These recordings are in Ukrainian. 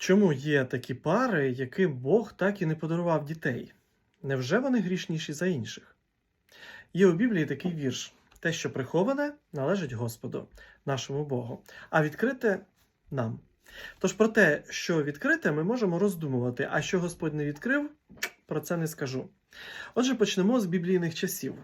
Чому є такі пари, яким Бог так і не подарував дітей? Невже вони грішніші за інших? Є у Біблії такий вірш: те, що приховане, належить Господу, нашому Богу, а відкрите нам. Тож про те, що відкрите, ми можемо роздумувати, а що Господь не відкрив, про це не скажу. Отже, почнемо з біблійних часів.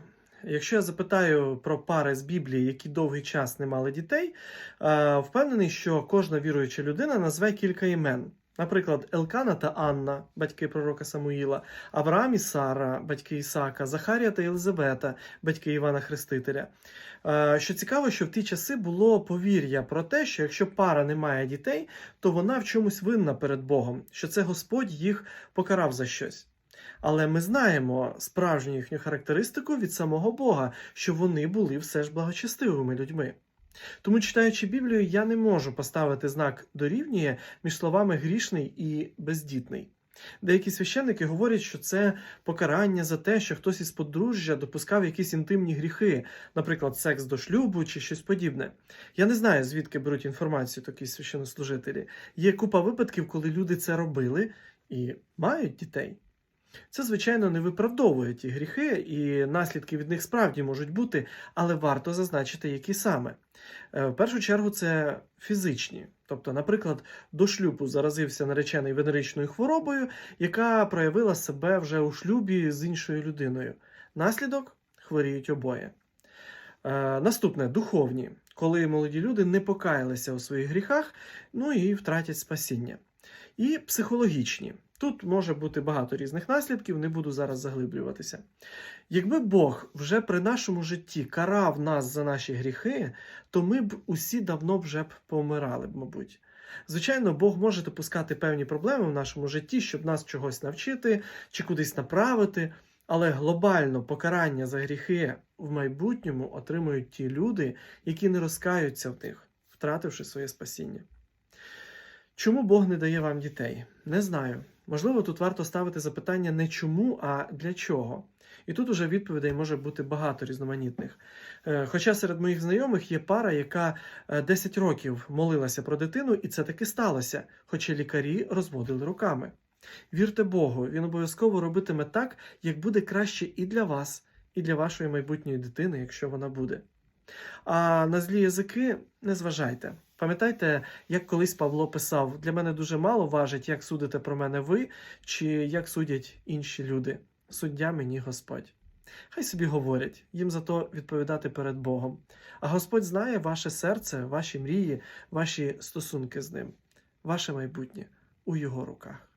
Якщо я запитаю про пари з Біблії, які довгий час не мали дітей, е, впевнений, що кожна віруюча людина назве кілька імен. Наприклад, Елкана та Анна, батьки пророка Самуїла, Авраам і Сара, батьки Ісака, Захарія та Єлизавета, батьки Івана Хрестителя. Е, Що цікаво, що в ті часи було повір'я про те, що якщо пара не має дітей, то вона в чомусь винна перед Богом, що це Господь їх покарав за щось. Але ми знаємо справжню їхню характеристику від самого Бога, що вони були все ж благочестивими людьми. Тому, читаючи Біблію, я не можу поставити знак дорівнює між словами грішний і бездітний. Деякі священники говорять, що це покарання за те, що хтось із подружжя допускав якісь інтимні гріхи, наприклад, секс до шлюбу чи щось подібне. Я не знаю, звідки беруть інформацію такі священнослужителі. Є купа випадків, коли люди це робили і мають дітей. Це, звичайно, не виправдовує ті гріхи, і наслідки від них справді можуть бути, але варто зазначити, які саме. Е, В першу чергу це фізичні. Тобто, наприклад, до шлюбу заразився наречений венеричною хворобою, яка проявила себе вже у шлюбі з іншою людиною. Наслідок хворіють обоє. Е, Наступне духовні, коли молоді люди не покаялися у своїх гріхах, ну і втратять спасіння. І психологічні. Тут може бути багато різних наслідків, не буду зараз заглиблюватися. Якби Бог вже при нашому житті карав нас за наші гріхи, то ми б усі давно вже б помирали б, мабуть. Звичайно, Бог може допускати певні проблеми в нашому житті, щоб нас чогось навчити чи кудись направити, але глобально покарання за гріхи в майбутньому отримують ті люди, які не розкаються в них, втративши своє спасіння. Чому Бог не дає вам дітей? Не знаю. Можливо, тут варто ставити запитання не чому, а для чого. І тут уже відповідей може бути багато різноманітних. Е, Хоча серед моїх знайомих є пара, яка е, 10 років молилася про дитину, і це таки сталося, хоча лікарі розводили руками. Вірте Богу, він обов'язково робитиме так, як буде краще і для вас, і для вашої майбутньої дитини, якщо вона буде. А на злі язики не зважайте. Пам'ятайте, як колись Павло писав: для мене дуже мало важить, як судите про мене ви, чи як судять інші люди. Суддя мені Господь. Хай собі говорять, їм за то відповідати перед Богом. А Господь знає ваше серце, ваші мрії, ваші стосунки з ним, ваше майбутнє у його руках.